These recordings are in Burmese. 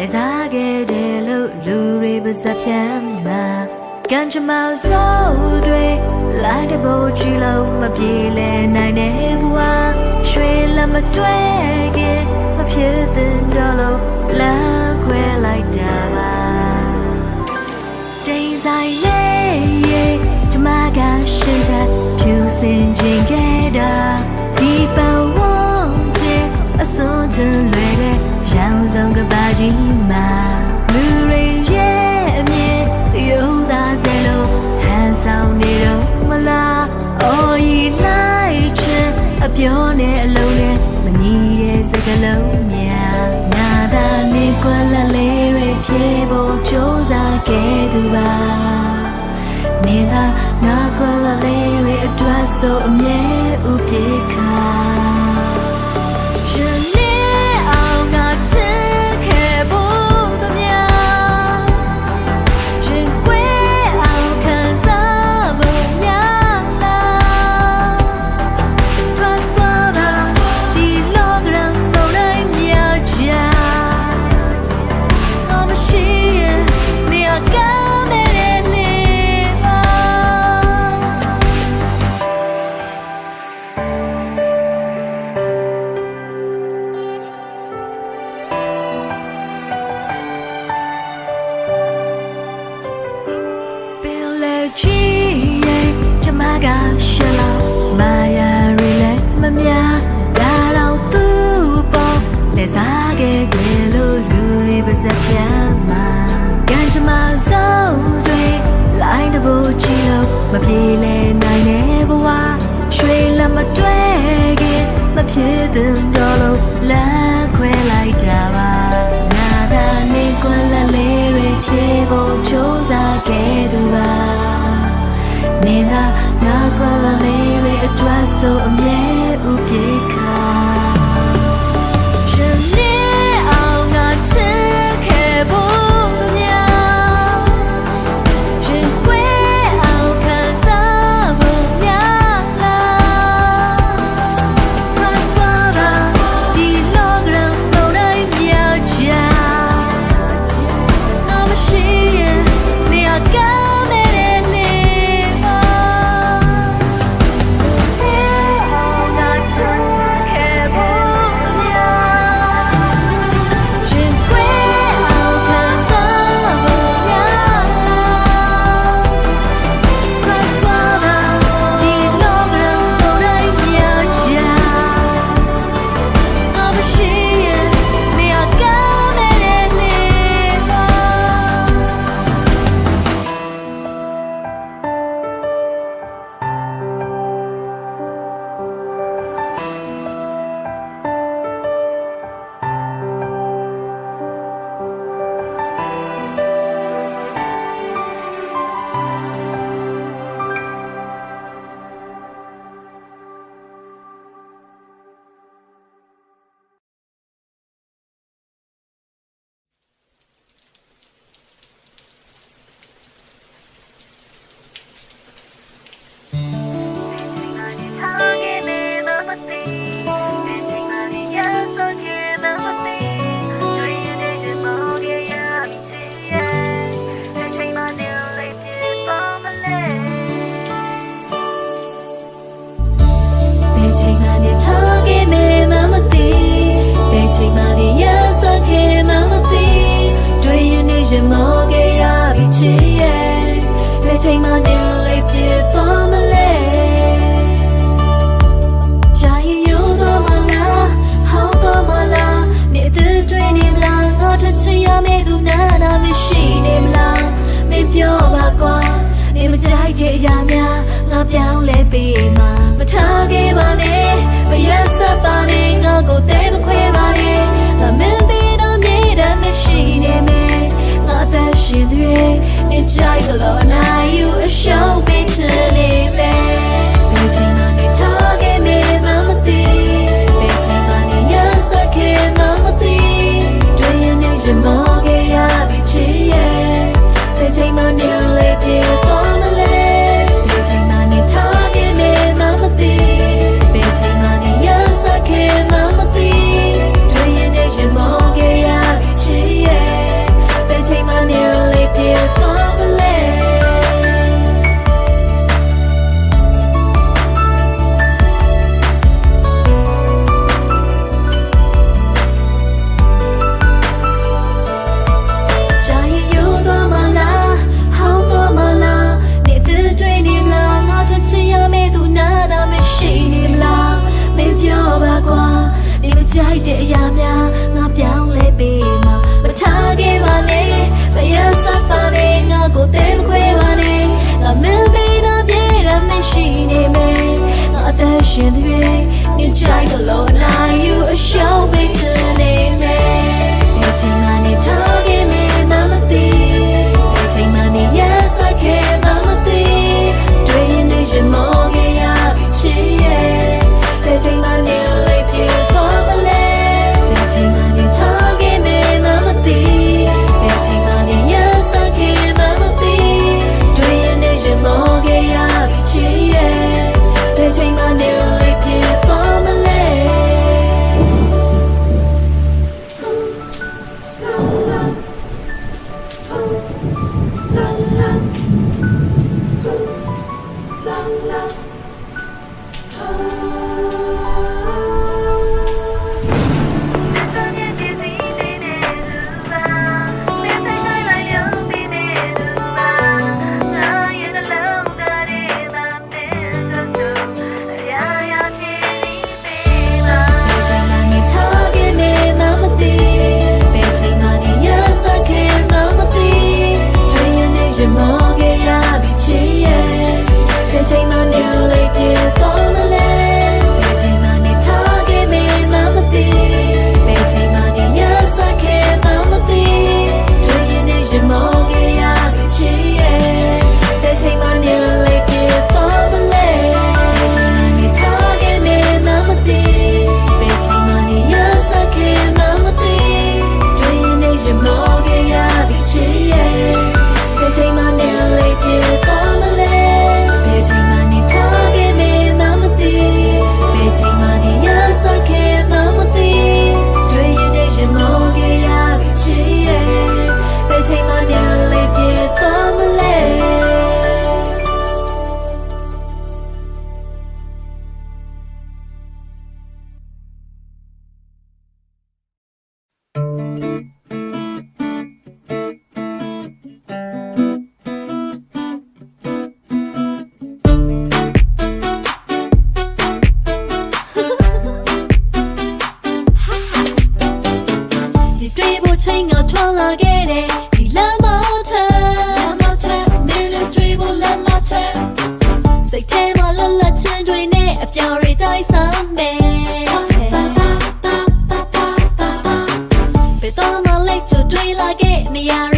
လဲစားခဲ့တယ်လို့လူတွေပါစပ်ပြန်မှာကန်ချမစိုးတွေလိုက်တဲ့ဘိုးကြီးလုံးမပြေလဲနိုင်တဲ့ဘဝရွှေလက်မတွဲခင်မဖြစ်တဲ့တော့လို့လမ်းခွဲလိုက်တာပါတိမ်ဆိုင်လေးရေကျမကရှင်ချက်ဖြူစင်ခြင်းခဲ့တာဒီပဝန်းကျင်အစွန်ချင်လွယ်တဲ့ရောင်စုံ ကပါကြီးမှာလူတွေရဲ့အမြင်ရုံးစားစဲလို့ဟန်ဆောင်နေတော့မလားအော်ဤလိုက်ချင်အပြောနဲ့အလုံးနဲ့မညီတဲ့စကားလုံးများနာသာနေကွက်လက်လေးတွေဖြေဖို့ကြိုးစားခဲ့သူပါနေသာငါကွက်လက်လေးတွေအတွက်ဆိုအမြဲဥပြေခါ တွေပါစပ်ပြန်မှာကန်ချမစိုးတွေလိုက်တဲ့ဘိုးကြီးလို့မပြေလဲနိုင်တဲ့ဘဝရွှေလက်မတွဲခင်မဖြစ်တဲ့တော့လို့လမ်းခွဲလိုက်တာပါနာသာနေကွက်လက်လေးတွေဖြေဖို့ကြိုးစားခဲ့ ချိန်မှနေရစခဲ့မမသိတွေ့ရင်နေရမောခဲ့ရပြီချစ်ရဲ့ဘယ်ချိန်မှနေလေးပြည့်သွားမလဲရှာရယူတော့မလားဟောတော့မလားနေတဲ့တွေ့နေမလားငါတစ်ချင်ရမယ့်သူနာနာမရှိနေမလားမင်းပြောပါကွာနေမကြိုက်တဲ့အရာများငါ ပြောင်းလဲပေးမှာမထားခဲ့ပါနဲ့မရက်ဆက်ပါနဲ့ငါကိုတဲမခွဲပါနဲ့ငါမင်း me, I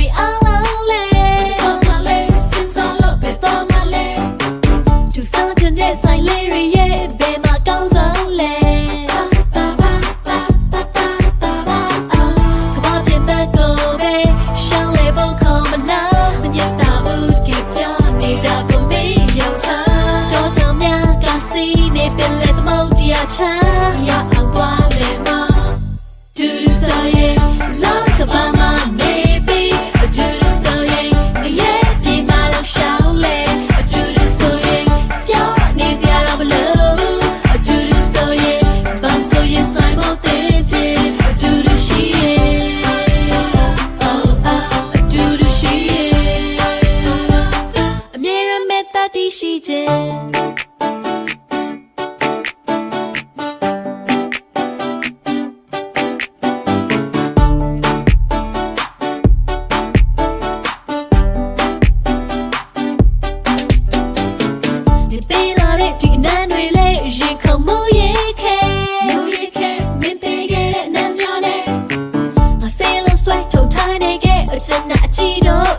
记得。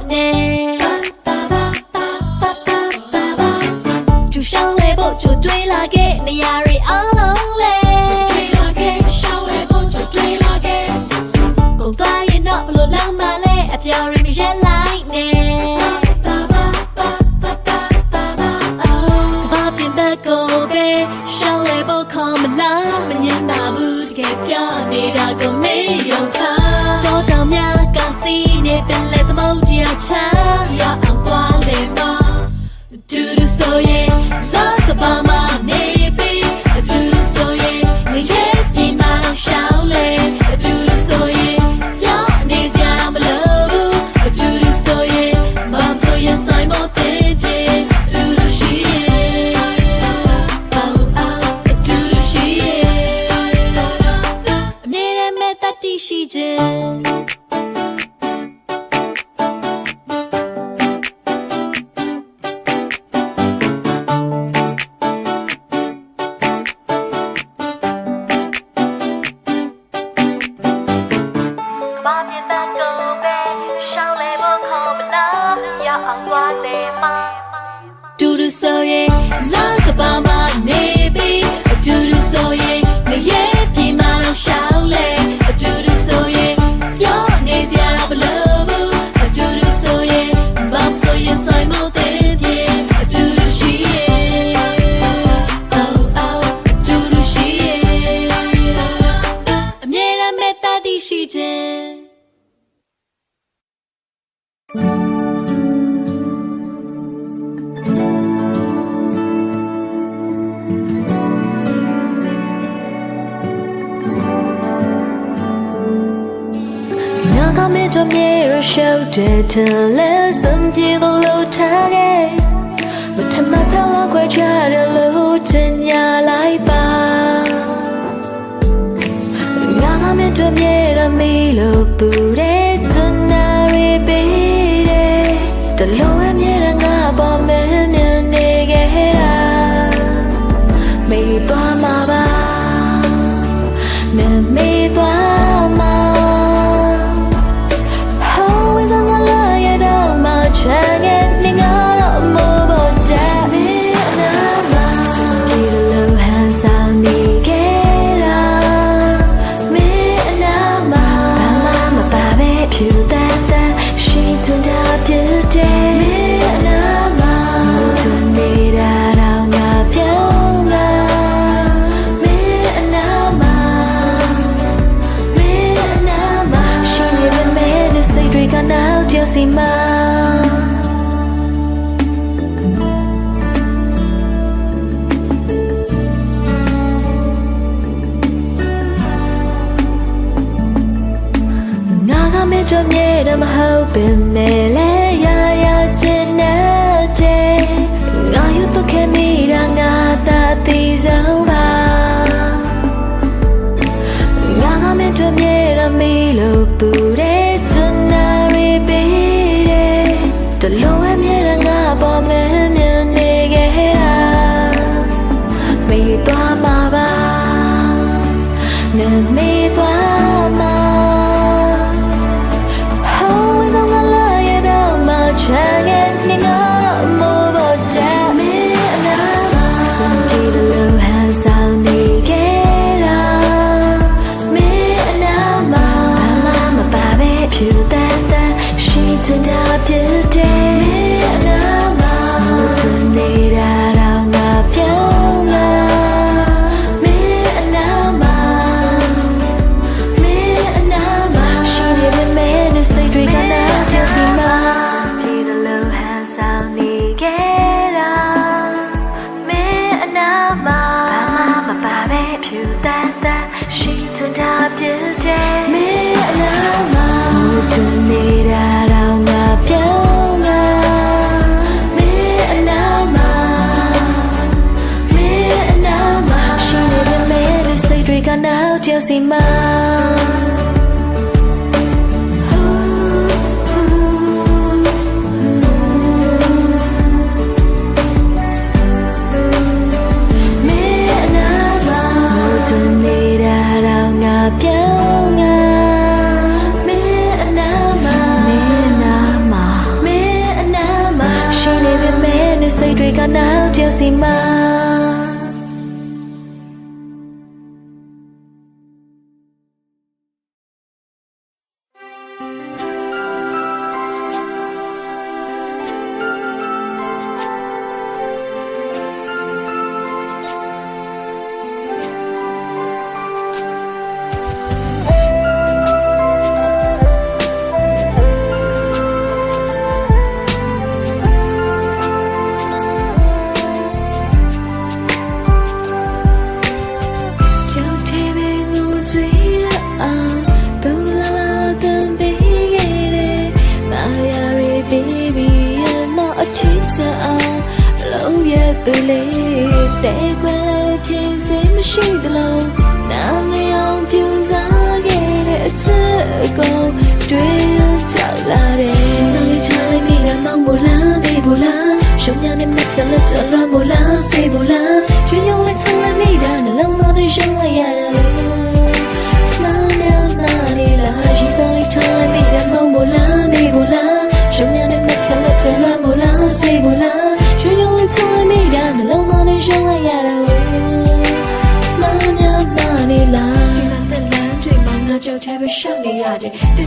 လဲသမုတ်တရားချရအောင်သွားလဲမဒူဒူဆိုရင် 着面容笑着的脸，身体都露出来。我他妈漂亮快车的路，真呀来吧。让他们着面的迷路不得。 နောက်ကျစီမှာငါကမင်းတို့မြဲတယ်မဟုတ်ပင်နဲ့လေ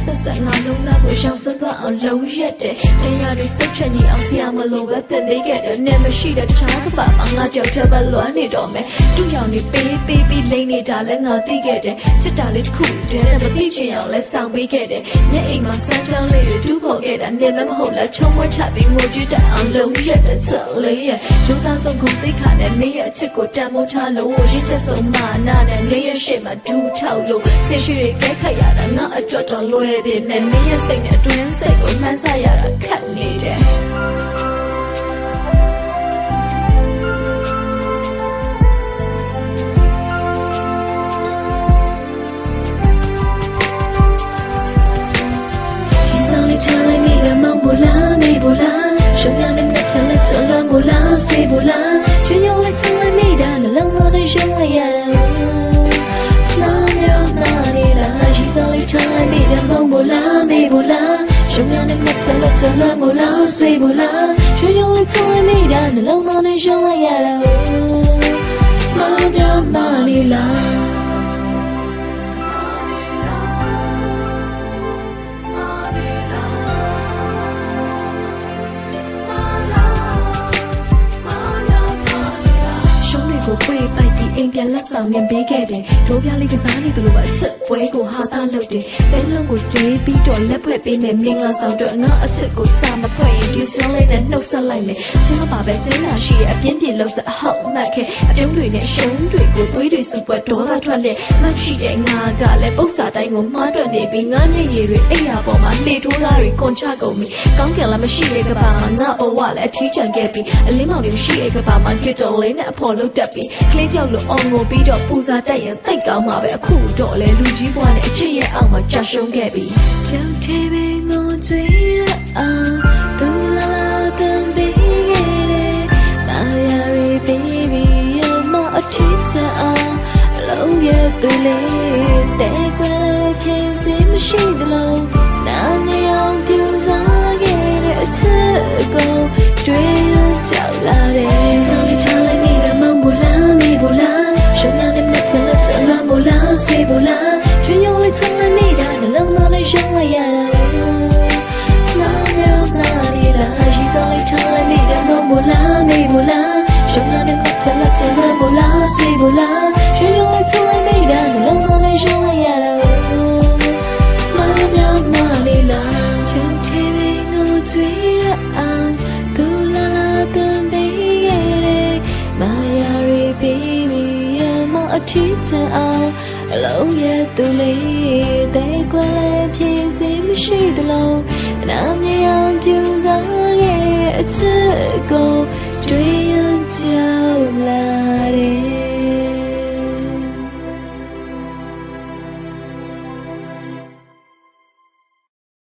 ဆက်ဆက်ငါလုံးသားကိုရှောင်ဆွသွားအောင်လုံးရက်တယ်တရားတွေစိတ်ချနေအောင်ဆရာမလို့ပဲတင်ပေးခဲ့တယ်နဲ့မရှိတဲ့တခြားကပါမှာငါကြောက်ချပဲလွမ်းနေတော့မယ် သူ့ရောင်နေပေးပေးပြီးလိမ့်နေတာလဲငါသိခဲ့တယ်ချစ်တာလေးတစ်ခုတည်းနဲ့မသိချင်အောင်လဲဆောင်ပေးခဲ့တယ်ညအိမ်မှာစမ်းကြောင်းလေးတွေတူးဖော်ခဲ့တာနေမမဟုတ်လားချုံမွက်ချပြီးငိုကြည့်တဲ့အောင်လုံးရက်တဲ့ချက်လေးရဲ့ရုံးသားဆုံးခုသိခါနဲ့နေရဲ့အချစ်ကိုတန်မိုးထားလို့ရစ်ချက်ဆုံးမာနာနဲ့နေရဲ့ရှေ့မှာဒူးထောက်လို့ဆေးရှိတွေကဲခတ်ရတာငါအကြွတော့လွယ်ပြီနဲ့မင်းရဲ့စိတ်နဲ့အတွင်းစိတ်ကိုမှန်းဆရတာခက်နေတယ် လုံး ပြန်လက်ဆောင်မြင်ပေးခဲ့တယ်။ရိုးပြလေးကစားနေသလိုပဲအချစ်ပွဲကိုဟာသားလုပ်တယ်။တဲလုံးကိုစတေးပြီးတော့လက်ဖွဲ့ပေးမယ်မင်္ဂလာဆောင်တော့ငါအချစ်ကိုစာမဖွဲ့ရင်ဒီစုံလေးနဲ့နှုတ်ဆက်လိုက်မယ်။ချင်းမပါပဲစဉ်းလာရှိတဲ့အပြင်း ပြေလို့စအဟောက်မှတ်ခဲ့အပြုံးတွေနဲ့ရှုံးတွေကိုသွေးတွေစုပွက်ဒေါသထွက်လက်မှတ်ရှိတဲ့ငါကလည်းပု္ပ္ပစာတိုင်းကိုမှားတွက်နေပြီးငါမျက်ရည်တွေအိယာပေါ်မှာလှေထိုးသားတွေကွန်ချကုန်ပြီ။ကောင်းကင်လည်းမရှိတဲ့ကဘာမှာငါဘဝလည်းအထီးကျန်ခဲ့ပြီးအလင်းမောင်တွေမရှိတဲ့ကဘာမှာဂစ်တော်လေးနဲ့အဖော်လုတ်တက်ပြီးကလေးကြောက်လို့အောင်ငိုပြီးတော့ပူဇာတက်ရင်တိတ်ကောင်းမှာပဲအခုတော့လေလူကြီးဘွားနဲ့အချစ်ရဲ့အောက်မှာကြာရှုံးခဲ့ပြီကြောက်သေးပဲငိုကြွေးရအောင် ချစ်ချအောင်အလုံးရဲ့သူလေးတဲ့ကွယ်လည်းဖြစ်စေမရှိသလိုနာနေအောင်ပြူစားခဲ့တဲ့အချစ်ကိုတွေ့ရကြောက်လာတယ်ဆောင်းချလိုက်မိရမောင်ဘူလာမေဘူလာရှုံးရတဲ့နဲ့ထလက်ချလာဘူလာဆွေဘူလာချွေယုံလေးချလိုက်မိတာနှလုံးသားလေးရှုံးလိုက်ရတာနာမြောင်းနာရီလာရှိစောလေးချလိုက်မိတယ်မောင်ဘူလာမေဘူလာရှုံးရတဲ့နဲ့ထလ